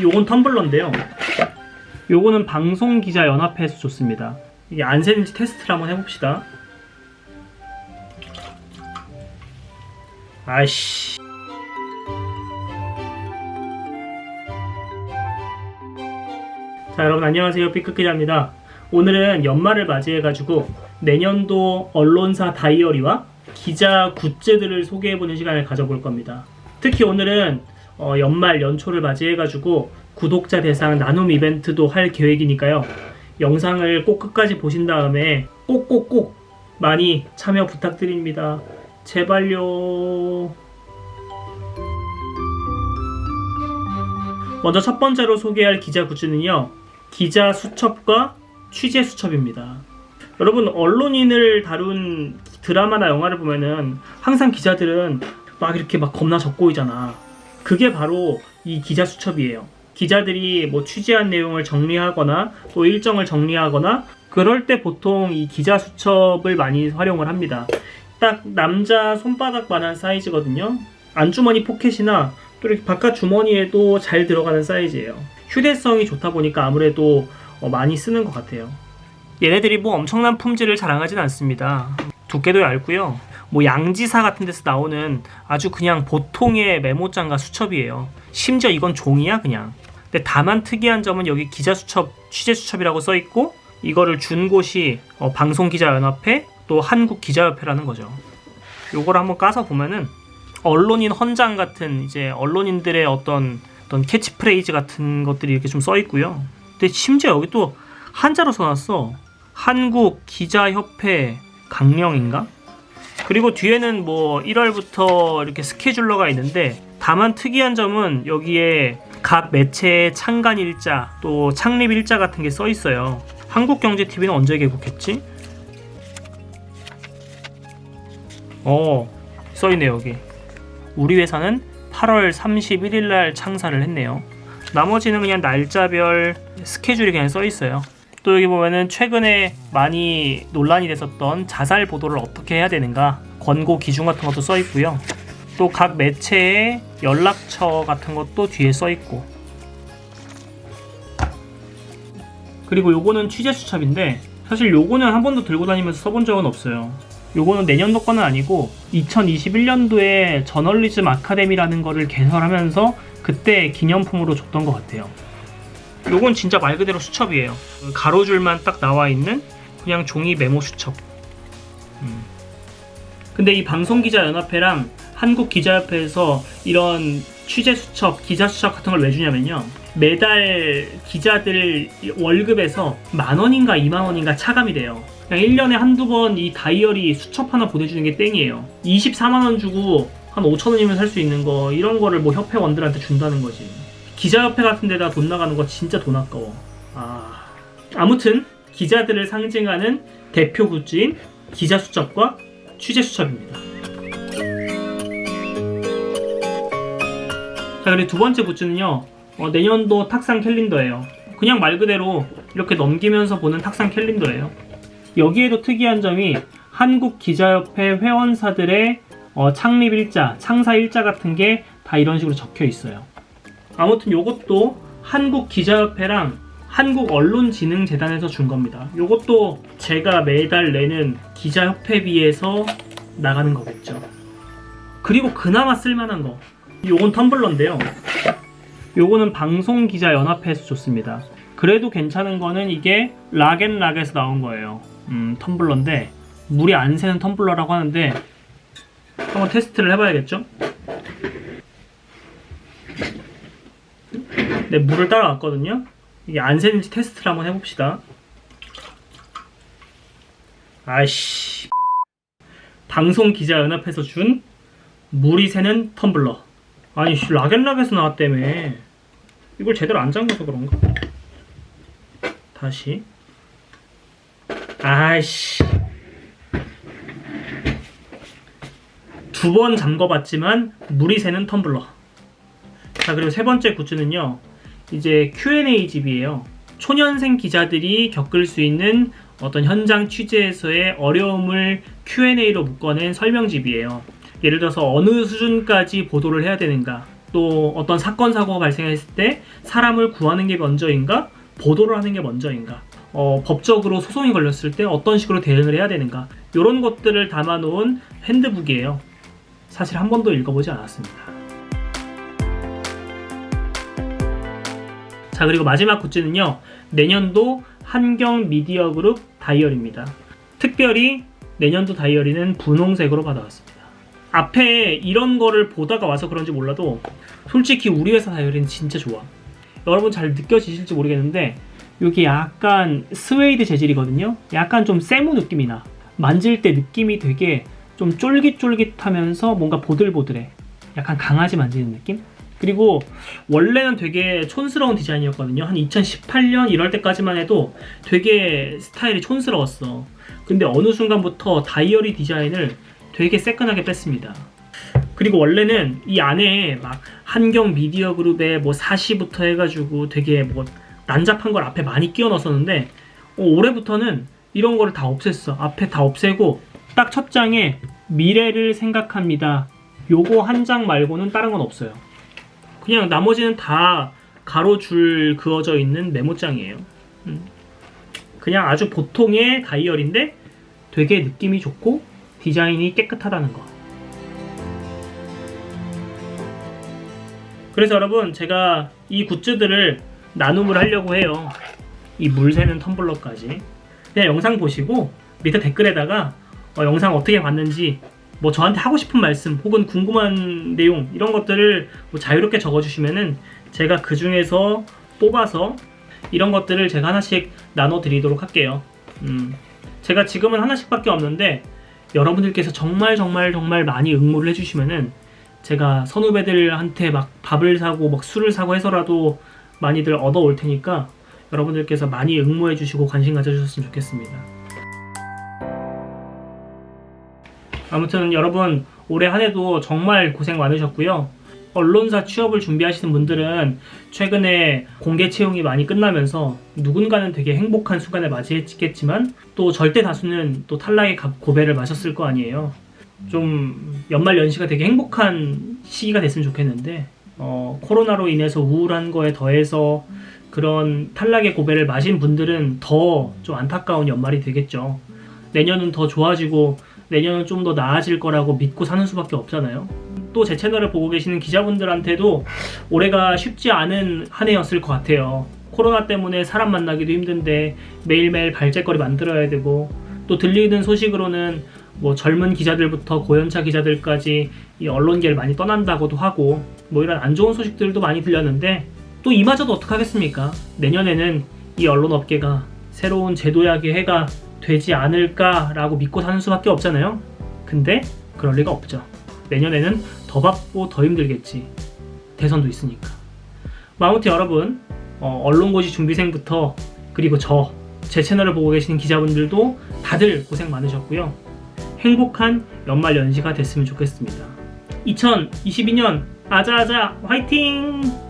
요건 텀블러인데요. 요거는 방송기자 연합회에서 줬습니다. 이게 안 새는지 테스트를 한번 해봅시다. 아이씨. 자, 여러분 안녕하세요. 삐끗기자입니다. 오늘은 연말을 맞이해가지고 내년도 언론사 다이어리와 기자 굿즈들을 소개해보는 시간을 가져볼 겁니다. 특히 오늘은 어, 연말 연초를 맞이해가지고 구독자 대상 나눔 이벤트도 할 계획이니까요. 영상을 꼭 끝까지 보신 다음에 꼭꼭꼭 많이 참여 부탁드립니다. 제발요. 먼저 첫 번째로 소개할 기자 굿즈는요. 기자 수첩과 취재 수첩입니다. 여러분 언론인을 다룬 드라마나 영화를 보면은 항상 기자들은 막 이렇게 막 겁나 적고이잖아. 그게 바로 이 기자 수첩이에요. 기자들이 뭐 취재한 내용을 정리하거나 또 일정을 정리하거나 그럴 때 보통 이 기자 수첩을 많이 활용을 합니다. 딱 남자 손바닥만한 사이즈거든요. 안주머니 포켓이나 또 이렇게 바깥 주머니에도 잘 들어가는 사이즈예요. 휴대성이 좋다 보니까 아무래도 어, 많이 쓰는 것 같아요. 얘네들이 뭐 엄청난 품질을 자랑하진 않습니다. 두께도 얇고요. 뭐 양지사 같은 데서 나오는 아주 그냥 보통의 메모장과 수첩이에요. 심지어 이건 종이야 그냥. 근데 다만 특이한 점은 여기 기자 수첩, 취재 수첩이라고 써 있고 이거를 준 곳이 어, 방송기자연합회 또 한국기자협회라는 거죠. 요거를 한번 까서 보면은 언론인 헌장 같은 이제 언론인들의 어떤 어떤 캐치프레이즈 같은 것들이 이렇게 좀 써 있고요. 근데 심지어 여기 또 한자로 써놨어. 한국 기자협회 강령인가? 그리고 뒤에는 뭐 1월부터 이렇게 스케줄러가 있는데 다만 특이한 점은 여기에 각 매체의 창간 일자 또 창립 일자 같은 게 써 있어요. 한국경제TV는 언제 개국했지? 어, 써 있네 여기. 우리 회사는 8월 31일 날 창사를 했네요. 나머지는 그냥 날짜별 스케줄이 그냥 써 있어요. 또 여기 보면은 최근에 많이 논란이 됐었던 자살 보도를 어떻게 해야 되는가 권고 기준 같은 것도 써 있고요. 또 각 매체의 연락처 같은 것도 뒤에 써 있고. 그리고 요거는 취재 수첩인데 사실 요거는 한 번도 들고 다니면서 써본 적은 없어요. 요거는 내년도 거는 아니고 2021년도에 저널리즘 아카데미라는 거를 개설하면서 그때 기념품으로 줬던 것 같아요. 요건 진짜 말 그대로 수첩이에요. 가로줄만 딱 나와 있는 그냥 종이 메모 수첩. 음. 근데 이 방송기자연합회랑 한국기자협회에서 이런 취재 수첩, 기자 수첩 같은 걸 왜 주냐면요. 매달 기자들 월급에서 만 원인가 2만 원인가 차감이 돼요. 그냥 1년에 한두 번 이 다이어리 수첩 하나 보내주는 게 땡이에요. 24만 원 주고 한 5천 원이면 살 수 있는 거 이런 거를 뭐 협회원들한테 준다는 거지. 기자협회 같은 데다 돈 나가는 거 진짜 돈 아까워. 아. 아무튼 기자들을 상징하는 대표 굿즈인 기자 수첩과 취재 수첩입니다. 자, 그리고 두 번째 굿즈는요. 어, 내년도 탁상 캘린더예요. 그냥 말 그대로 이렇게 넘기면서 보는 탁상 캘린더예요. 여기에도 특이한 점이 한국 기자협회 회원사들의 어, 창립 일자, 창사 일자 같은 게 다 이런 식으로 적혀 있어요. 아무튼 요것도 한국 기자협회랑 한국 언론진흥재단에서 준 겁니다. 요것도 제가 매달 내는 기자협회비에서 나가는 거겠죠. 그리고 그나마 쓸만한 거. 요건 텀블러인데요. 요거는 방송기자연합회에서 줬습니다. 그래도 괜찮은 거는 이게 락앤락에서 나온 거예요. 음, 텀블러인데 물이 안 새는 텀블러라고 하는데 한번 테스트를 해봐야겠죠? 네, 물을 따라왔거든요. 이게 안 새는지 테스트를 한번 해봅시다. 아이씨. 방송 기자 연합회에서 준 물이 새는 텀블러. 아니, 씨, 락앤락에서 나왔다며. 이걸 제대로 안 잠궈서 그런가? 다시. 아이씨. 두 번 잠궈봤지만 물이 새는 텀블러. 자, 그리고 세 번째 굿즈는요. 이제 Q&A 집이에요. 초년생 기자들이 겪을 수 있는 어떤 현장 취재에서의 어려움을 Q&A로 묶어낸 설명집이에요. 예를 들어서 어느 수준까지 보도를 해야 되는가, 또 어떤 사건 사고가 발생했을 때 사람을 구하는 게 먼저인가 보도를 하는 게 먼저인가 어, 법적으로 소송이 걸렸을 때 어떤 식으로 대응을 해야 되는가 이런 것들을 담아놓은 핸드북이에요. 사실 한 번도 읽어보지 않았습니다. 자 그리고 마지막 굿즈는요 내년도 한경 미디어 그룹 다이어리입니다. 특별히 내년도 다이어리는 분홍색으로 받아왔습니다. 앞에 이런 거를 보다가 와서 그런지 몰라도 솔직히 우리 회사 다이어리는 진짜 좋아. 여러분 잘 느껴지실지 모르겠는데 이게 약간 스웨이드 재질이거든요. 약간 좀 세무 느낌이 나. 만질 때 느낌이 되게 좀 쫄깃쫄깃하면서 뭔가 보들보들해. 약간 강아지 만지는 느낌? 그리고 원래는 되게 촌스러운 디자인이었거든요. 한 2018년 이럴 때까지만 해도 되게 스타일이 촌스러웠어. 근데 어느 순간부터 다이어리 디자인을 되게 새끈하게 뺐습니다. 그리고 원래는 이 안에 막 한경 미디어 그룹의 뭐 사시부터 해가지고 되게 뭐 난잡한 걸 앞에 많이 끼워 넣었었는데 어, 올해부터는 이런 거를 다 없앴어. 앞에 다 없애고 딱 첫 장에 미래를 생각합니다. 요거 한 장 말고는 다른 건 없어요. 그냥 나머지는 다 가로줄 그어져 있는 메모장이에요. 음. 그냥 아주 보통의 다이어리인데 되게 느낌이 좋고 디자인이 깨끗하다는 거. 그래서 여러분 제가 이 굿즈들을 나눔을 하려고 해요. 이 물 새는 텀블러까지. 그냥 영상 보시고 밑에 댓글에다가 어, 영상 어떻게 봤는지 뭐 저한테 하고 싶은 말씀 혹은 궁금한 내용 이런 것들을 뭐 자유롭게 적어주시면은 제가 그 중에서 뽑아서 이런 것들을 제가 하나씩 나눠드리도록 할게요. 음, 제가 지금은 하나씩밖에 없는데 여러분들께서 정말 정말 정말 많이 응모를 해주시면은 제가 선후배들한테 막 밥을 사고 막 술을 사고 해서라도 많이들 얻어올 테니까 여러분들께서 많이 응모해주시고 관심 가져주셨으면 좋겠습니다. 아무튼 여러분 올해 한 해도 정말 고생 많으셨고요. 언론사 취업을 준비하시는 분들은 최근에 공개 채용이 많이 끝나면서 누군가는 되게 행복한 순간을 맞이했겠지만 또 절대 다수는 또 탈락의 가- 고배를 마셨을 거 아니에요. 좀 연말 연시가 되게 행복한 시기가 됐으면 좋겠는데 어, 코로나로 인해서 우울한 거에 더해서 그런 탈락의 고배를 마신 분들은 더 좀 안타까운 연말이 되겠죠. 내년은 더 좋아지고 내년은 좀 더 나아질 거라고 믿고 사는 수밖에 없잖아요. 또 제 채널을 보고 계시는 기자분들한테도 올해가 쉽지 않은 한 해였을 것 같아요. 코로나 때문에 사람 만나기도 힘든데 매일매일 발제거리 만들어야 되고 또 들리는 소식으로는 뭐 젊은 기자들부터 고연차 기자들까지 이 언론계를 많이 떠난다고도 하고 뭐 이런 안 좋은 소식들도 많이 들렸는데 또 이마저도 어떡하겠습니까? 내년에는 이 언론 업계가 새로운 제도약의 해가 되지 않을까라고 믿고 사는 수밖에 없잖아요. 근데 그럴 리가 없죠. 내년에는 더 바쁘고 더 힘들겠지. 대선도 있으니까. 뭐 아무튼 여러분 어, 언론고시 준비생부터 그리고 저 제 채널을 보고 계시는 기자분들도 다들 고생 많으셨고요. 행복한 연말 연시가 됐으면 좋겠습니다. 2022년 아자아자 화이팅!